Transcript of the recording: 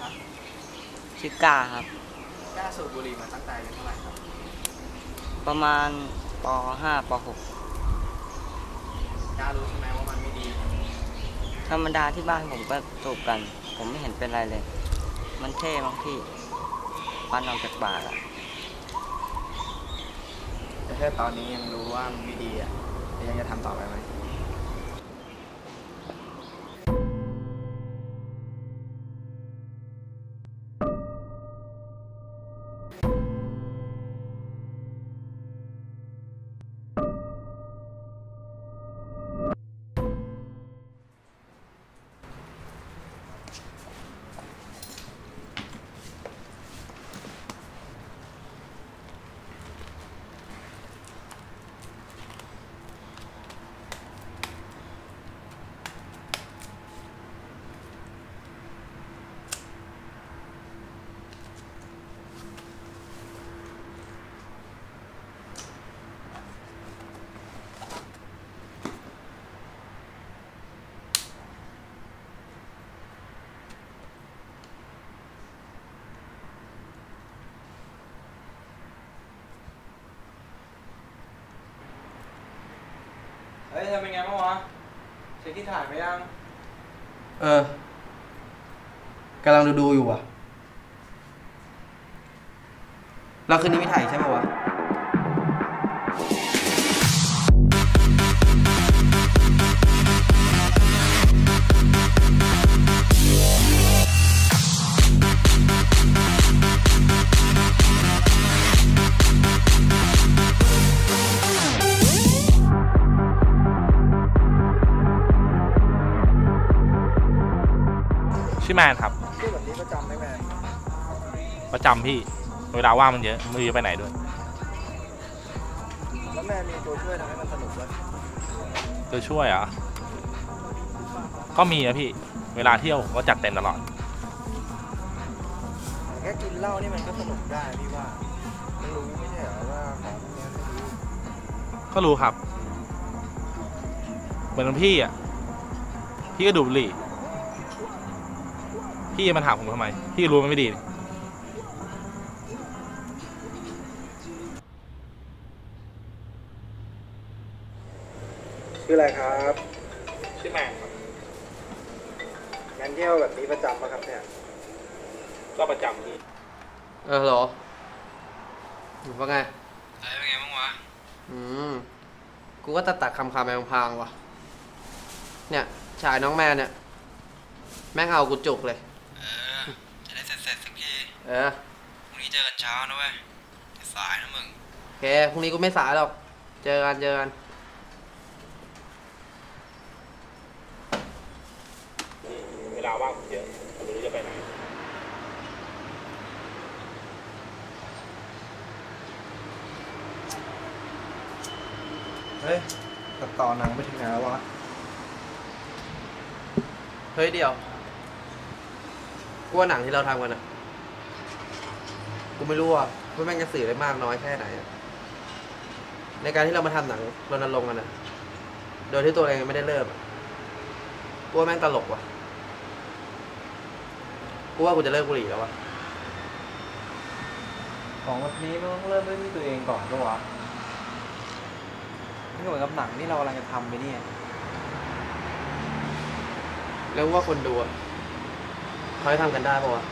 ครับชื่อกาครับกล้าสูบบุหรี่มาตั้งแต่อายุเท่าไหร่ครับ ประมาณป .5 ปกล้ารู้ใช่ไหมว่ามันไม่ดี .6 ธรรมดาที่บ้านผมก็สูบกัน ผมไม่เห็นเป็นไรเลย มันเท่มั้งพี่ปันออกจากปากอะแต่ถ้าตอนนี้ยังรู้ว่ามันไม่ดีอะแล้วยังจะทำต่อไปไหม ฮ้ยเธอเป็นไงบ้างวะเช็คที่ถ่ายไปยัง เออกำลังดูดูอยู่อะ เราคืนนี้ไม่ถ่ายใช่ไหมวะ ชื่อแมนครับชื่อแบบนี้ประจำไหมแมนประจำพี่เวลาว่างมันเยอะไมือไปไหนด้วยแล้วแมนมีตัวช่วยทำให้มันสนุกด้วยจะช่วยเหรอะก็มีนะพี่ เวลาเที่ยวผมก็จัดเต็มตลอดแค่กินเหล้านี่มันก็สนุกได้พี่ว่าไม่รู้ไม่ใช่เหรอว่าของพวกนี้ไม่ดีก็รู้ครับ เหมือนพี่อะพี่ก็ดูดบุหรี่ พี่จะมาถามผมทำไม พี่รู้มันไม่ดีนี่ชื่ออะไรครับชื่อแมนครับแมนเที่ยวแบบนี้ประจำปะครับเนี่ย ก็ประจำพี่เออเหรอว่าไงเฮ้ยเป็นไงบ้างวะ อืม กูก็ตัดตัดคำคำแมงพางว่ะ เนี่ย ชายน้องแม่เนี่ย แม่งเอากูจุกเลย เออพรุ่งนี้เจอกันเช้านะเว้ยอย่าสายนะมึงโอเคพรุ่งนี้กูไม่สายหรอก เจอกันเจอกันเวลาว่างผมเยอะผมไม่รู้จะไปไหนเฮ้ยตัดต่อหนังไปถึงไหนแล้ววะ เฮ้ยเดี๋ยวกูว่าหนังที่เราทำกันอะ กูไม่รู้อะว่าแม่งจะสื่อได้มากน้อยแค่ไหนอะในการที่เรามาทำหนังรณรงค์กันอะโดยที่ตัวเองยังไม่ได้เริ่มอะกูว่าแม่งตลกว่ะกูว่ากูจะเลิกบุหรี่แล้ววะของแบบนี้มันต้องเริ่มด้วยที่ตัวเองก่อนก็วะนี่ก็เหมือนกับหนังที่เรากำลังจะทำไปเนี่ย แล้วว่าคนดูอะเขาจะทำกันได้ปะวะ